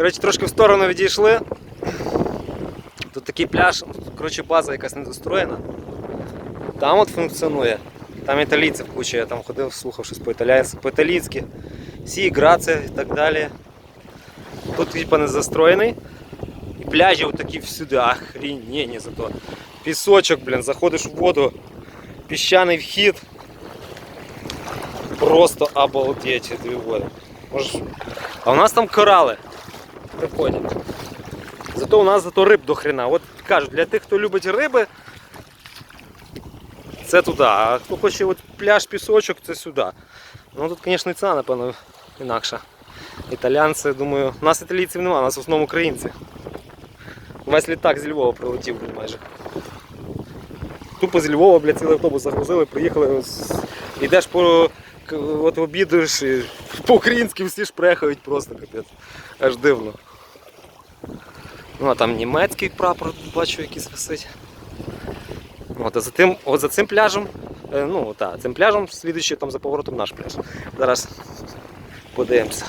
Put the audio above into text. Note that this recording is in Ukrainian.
Коротше, трошки в сторону відійшли. Тут такий пляж, коротше, база якась недостроєна. Там от функціонує. Там італійців куча, я там ходив, слухав щось по-італійськи, по-італійськи. Сі, грація і так далі. Тут типа не застроєний. І пляжі отакі всюди, охренені зато. Пісочок, блін, заходиш в воду, піщаний вхід. Просто обалдеть дві води. Можеш... А у нас там корали приходять. Зато у нас зато риб до хрена. От кажуть, для тих, хто любить риби, це туди. А хто хоче от пляж, пісочок, це сюди. Ну тут, звісно, ціна, напевно, інакша. Італіянці, думаю, у нас італійців немає, у нас в основному українці. Весь літак зі Львова прилетів майже. Тупо з Львова, блядь, цілий автобус загрузили, приїхали. Йдеш по от обідуєш і по-українськи всі шпрехають просто капець. Аж дивно. Ну а там німецький прапор бачу якийсь висить. От, а за тим, от за цим пляжем, е, ну так, цим пляжем, слідуючи там за поворотом наш пляж. Зараз подивимося.